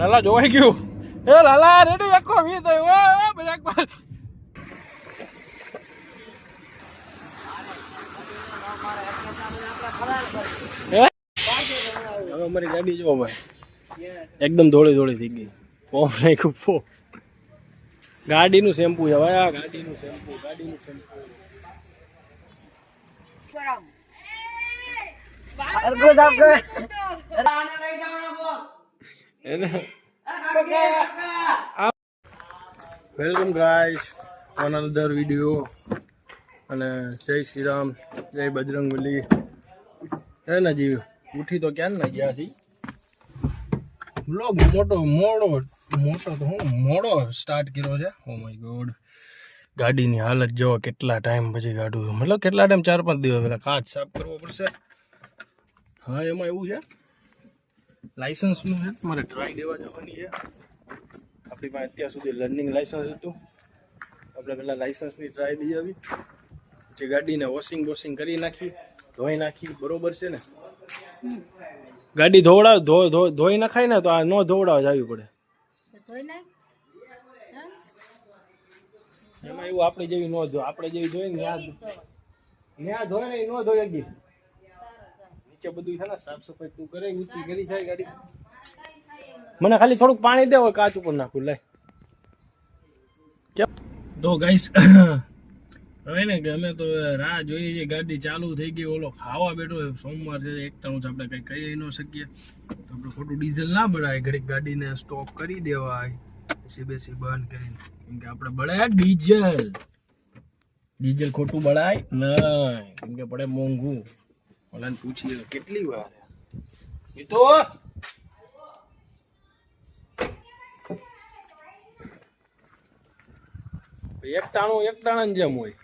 લાલા જોવાઈ ગયું. એ લાલા રેડી આખો વી થયો. એ બ્રેક પર હે? હવે અમારી ગાડી જો એકદમ ધોળી ધોળી થઈ ગઈ. ફોર્મ નાખ્યું ફો ગાડીનું શેમ્પુ છે ભાઈ આ ગાડીનું શેમ્પુ ગાડીનું શેમ્પુ. અરગો સાફ કર એને welcome guys on another video અને જય શ્રી રામ, જય બજરંગબલી હે ને જી ઉઠી તો ક્યાં ના ગયા છી? બ્લોગ મોટો, મોડો, મોટો તો હું મોડો સ્ટાર્ટ કર્યો છે. ઓ માય ગોડ ગાડીની હાલત જો કેટલા ટાઈમ પછી કાઢું મતલબ કેટલા ટાઈમ ચાર પાંચ દિવસ પહેલાં કાચ સાફ કરવો પડશે. હા, એમાં એવું છે. લાઇસન્સનું છે મારે ટ્રાય દેવા જવાની છે. આપણી પાસે અત્યાર સુધી લર્નિંગ લાઇસન્સ હતું. આપણે પહેલાં લાઇસન્સની ટ્રાય દઈ આવી. જે ગાડીને વોશિંગ વોશિંગ કરી નાખી ધોઈ નાખી બરોબર છે ને? ગાડી ધોવડાવ ધોઈ નખાય ને તો આ ન ધોવડાવ જવી પડે. એમાં એવું આપણે જેવી ન ધો આપણે જેવી ધોઈ ને ત્યાં ધોય ને ન ધોઈ હકી નીચે બધું છે ને સાફ સફાઈ તું કરે ઊંચી કરી જાય ગાડી. મને ખાલી થોડુંક પાણી દે હોય કાચ ઉપર નાખું લે. તો ગાઈસ હવે ને કે અમે તો રાહ જોઈએ છીએ ગાડી ચાલુ થઈ ગઈ ઓલો ખાવા બેઠો સોમવાર છે એકટાણું આપણે કંઈ કહી ન શકીએ. તો આપણે ખોટું ડીઝલ ના બળાય ઘડીક ગાડીને સ્ટોપ કરી દેવાય. એસી બેસી બંધ કરીને. કેમ કે આપણે બળાય ડીઝલ. ડીઝલ ખોટું બળાય નહીં. કેમ કે પડે મોંઘું. ઓલાને પૂછીએ કેટલી વાર તો એક ટાણું, એક ટાણા જેમ હોય.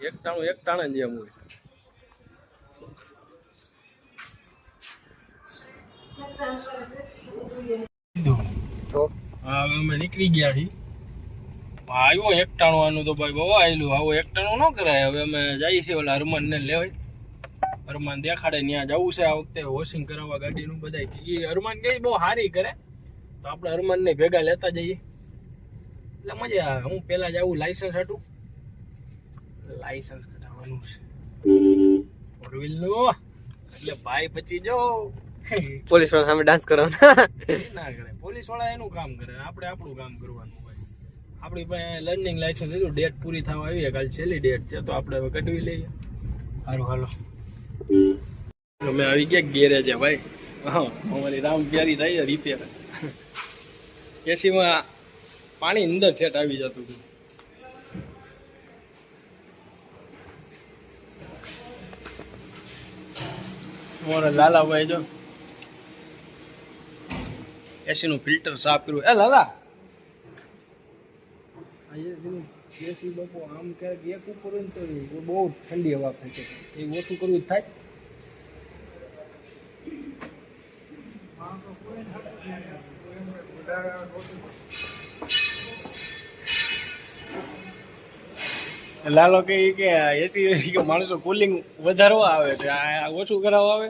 એક ટાણું, એક ટાણા જેમ હોય. તો? હવે અમે નીકળી ગયા છીએ. આવ્યો એકટાણું આનું તો ભાઈ બહુ આવેલું આવું એકટાણું ન કરાય. હવે અમે જઈએ છીએ ઓલા હરમાન ને લેવાય. હરમાન દેખાડે ત્યાં જવું છે આ વખતે. વોશિંગ કરાવવા ગાડીનું બધા એ હરમાન કે બહુ સારી કરે. તો આપણે હરમાન ને ભેગા લેતા જઈએ. એટલે મજા આવે. હું પેલા આવું લાયસન્સ હતું લાયસન્સ કઢાવવાનું છે. ફોર વ્હીલનું એટલે ભાઈ પછી જો. પોલીસવાળા સામે ડાન્સ કરવાનો. ના કરે પોલીસવાળા એનું કામ કરે. આપણે આપણું કામ કરવાનું આપણી પાસે લર્નિંગ લાયસન્સ લીધું ડેટ પૂરી થવા આવી કાલ છેલ્લી ડેટ છે તો આપણે હવે કઢવી લઈએ. સારું હાલો. અમે આવી ગયા ગેરેજે ભાઈ. હા. અમારી રામ પ્યારી છે રિપેર એસીમાં પાણી અંદર ઠેઠ આવી જતું હતું. અમારા લાલાભાઈ જો. એસી નું ફિલ્ટર સાફ કર્યું. એ લાલા આમ ક્યારેક એક ઉપર બહુ ઠંડી હવા ફેંકે એ ઓછું કરવું થાય. લાલો કે કે એસી કે માણસો કુલિંગ વધારવા આવે છે. આ ઓછું કરાવવા આવે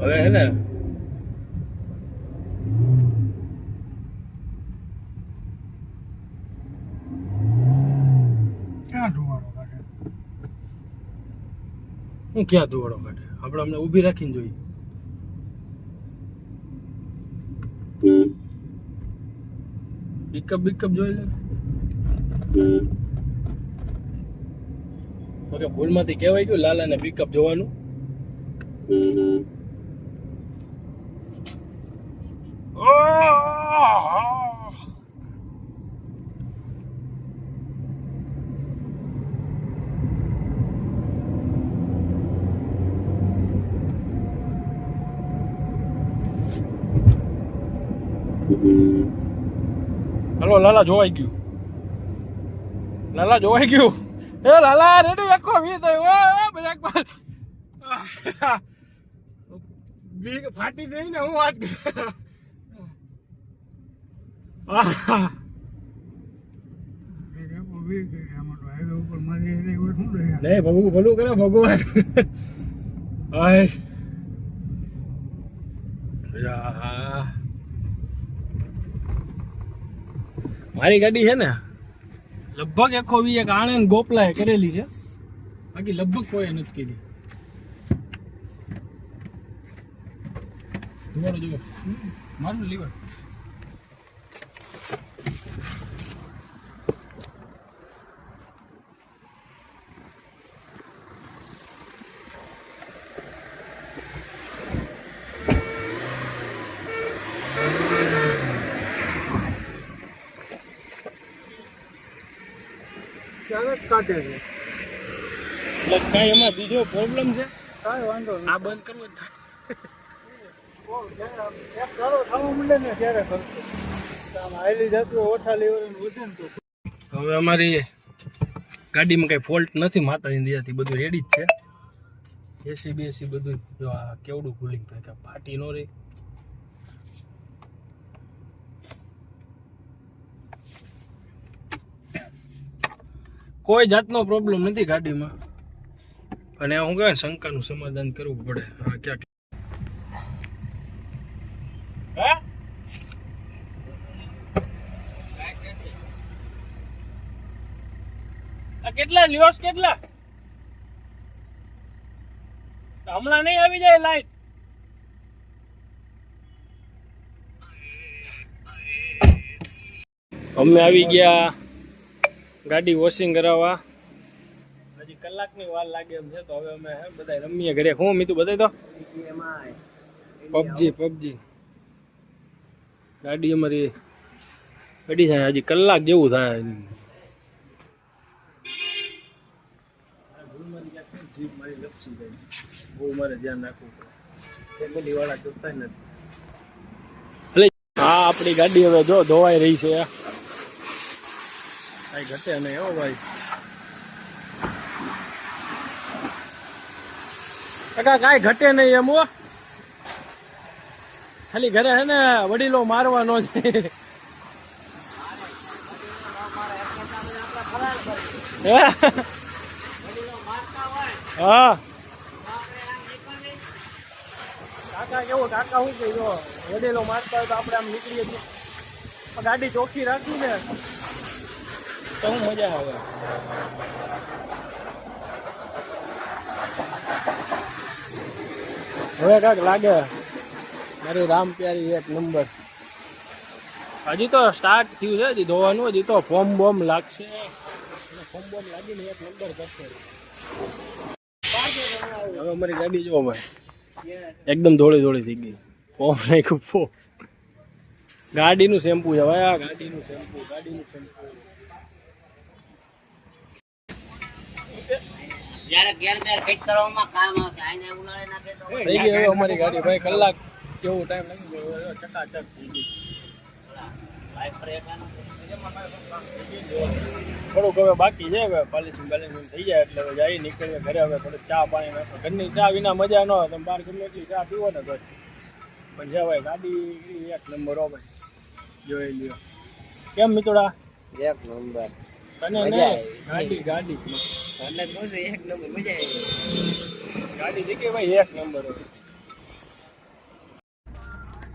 હવે હે ને ક્યાં ધુવાડો કાઢે હું ક્યાં ધોવાડો કાઢે? આપણે અમને ઊભી રાખીને જોઈએ. પિકઅપ બિકઅપ જોઈ લે. ઓકે, ભૂલમાંથી કહેવાય ગયું, લાલાને પિકઅપ જોવાનું. ઓહ! હલો, લાલા જોવાઈ ગયું. લાલા જોવાઈ ગયું. એ લાલા, રેડી, આખો વી એ બ્રેક પર બી ફાટી ગઈ ને, હું વાત. આહા. નહીં ભગવું ભલું કરે, ભગવાન. આય. મારી ગાડી છે ને, લગભગ એકો વી એક આણંદ ગોપલાએ કરેલી છે. બાકી લગભગ કોઈ નથી કીધી. જુઓ મારું લીવર કાઢે છે. એટલે કાંઈ એમાં બીજો પ્રોબ્લેમ છે? કાંઈ વાંધો નહીં આ બંધ કરવું જ હવે અમારી ગાડીમાં કઈ ફોલ્ટ નથી માતાની દયાથી બધું રેડી જ છે. એસી બેસી બધું જો આ કેવડું કુલિંગ થાય કે ફાટી નો રહી. કોઈ જાતનો પ્રોબ્લેમ નથી ગાડીમાં. અને હું કહે શંકાનું સમાધાન કરવું પડે. હા, ક્યાંક. આ કેટલા લ્યોસ કેટલા? હમણાં નહીં આવી જાય લાઈટ? અમે આવી ગયા ગાડી વોશિંગ કરાવવા. હજી કલાકની વાર લાગે એમ છે તો હવે અમે બધા રમીએ ઘરે. હું મીતું બધા તો? પબજી પબજી ગાડી અમારી ગાડી થાય. હજી કલાક જેવું થાય. જીભ મારી લપસી જાય બહુ મારે ધ્યાન રાખવું પડે ફેમિલી વાળા જોતા નથી. હા આપણી ગાડી હવે જો ધોવાઈ રહી છે. કઈ ઘટે નહીં હો ભાઈ. કાકા, કાંઈ ઘટે નહીં એમ ખાલી ઘરે હે ને વડીલો મારવાનો છે. હા? કાકા, કેવું કાકા, શું કે વડીલો મારતા હોય તો આપણે આમ નીકળીએ છીએ. ગાડી ચોખ્ખી રાખી ને. તો મજા આવે. હવે કાક લાગે. મારી રામ પ્યારી એક નંબર હજી તો સ્ટાર્ટ થયું છે હજી ધોવાનું હજી તો ફોર્મ બોમ લાગશે. ફોર્મ બોમ્બ લાગીને એક નંબર કરશે. હવે અમારી ગાડી જોવો ભાઈ એકદમ ધોળી ધોળી થઈ ગઈ. ફોર્મ નાખ્યું ફો ગાડીનું શેમ્પુ છે ભાઈ આ ગાડીનું શેમ્પુ ગાડીનું શેમ્પુ. જ્યારે ઘેર ઘેર ફિટ કરવામાં કામ આવશે આઈને ઉનાળે નાખે તો. થઈ ગઈ હવે અમારી ગાડી. ભાઈ કલાક કેવો ટાઈમ લાગી ગયો. ચકાચક થઈ ગઈ. થોડુંક હવે બાકી છે હવે. પોલિશિંગ બેલિશિંગ થઈ જાય એટલે હવે જઈ નીકળીએ ઘરે. હવે થોડું ચા પાણી નાખો. ઘરની ચા વિના મજા ન હોય તમે બહાર ગમે એટલી ચા પીવો ને તો. પણ ભાઈ ગાડી એક નંબર હો ભાઈ. જોઈ લ્યો. કેમ મિત્રોડા એક નંબર. તને. ગાડી ગાડી. એટલે જ કહું એક નંબર મજા આવી ગાડી દેખી ભાઈ એક નંબર.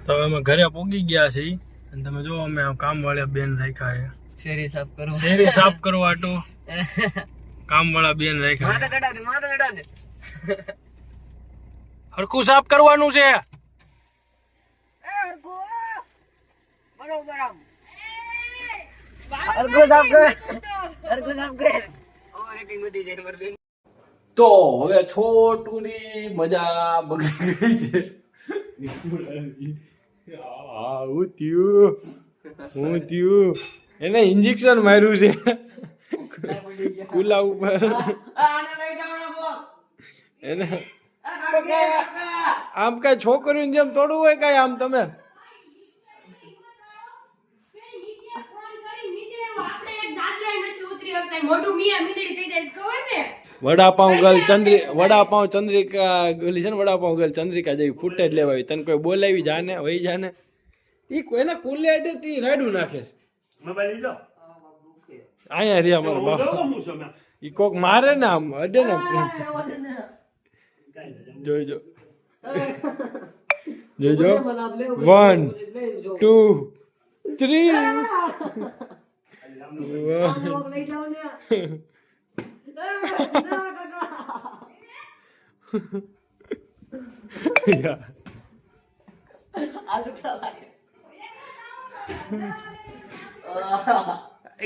તો અમે ઘરે પોગી ગયા છીએ અને તમે જો અમે કામ વાળા બેન રાખ્યા છે. શેરી સાફ કરું શેરી સાફ કરવા હાટુ કામ વાળા બેન રાખ્યા માથે ચડા દે માથે ચડા દે. હરખું સાફ કરવાનું છે. એ હરખો બરોબર આમ. હરખો સાફ કર. હરખો સાફ કર. ઓ હેટિંગ વધી જાય મારી બેન. તો હવે છોટુની મજા બગડી ગઈ છે. આ હું થયું હું થયું એને ઇન્જેક્શન માર્યું છે. કુલા ઉપર. એને આમ કઈ છોકરીની જેમ થોડું હોય કઈ આમ તમે? મોઢું મિયા મીંદડી થઈ જાય ખબર ને? વડાપાઉં ગર્લ ચંદ્રી વડાપાઉં ચંદ્રિકા ગલી છે ને વડાપાઉં ગર્લ ચંદ્રિકા જેવી ફૂટે જ લેવાય તને કોઈ બોલાવી જાને વહી જાને? ઈ કોઈના કુલે અડે તી રાડું નાખે છે. મોબાઈલ લીધો? અહીંયા રહ્યા મારો હું બાપ. ઈ કોક મારે ને આમ અડે ને. જોઈજો જોઈજો વન ટુ થ્રી. લઈ જાઓ ને આ તો લાગે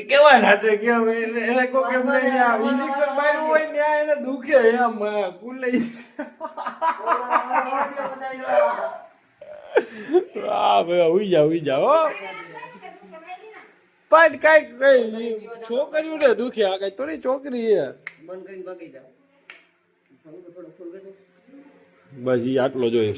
કેવા નાટક કેમ એને એને કોક એમ નહીં આ ઇન્જેક્શન માર્યું હોય ને આ એને દુખે એમ કુલે આ ભાઈ ઉઈ જા ઉઈ જા હો પણ કંઈક કઈ છોકરીઓ ને દુખે આ કઈ થોડી છોકરી છે. બસ ઈ આટલો જોઈએ.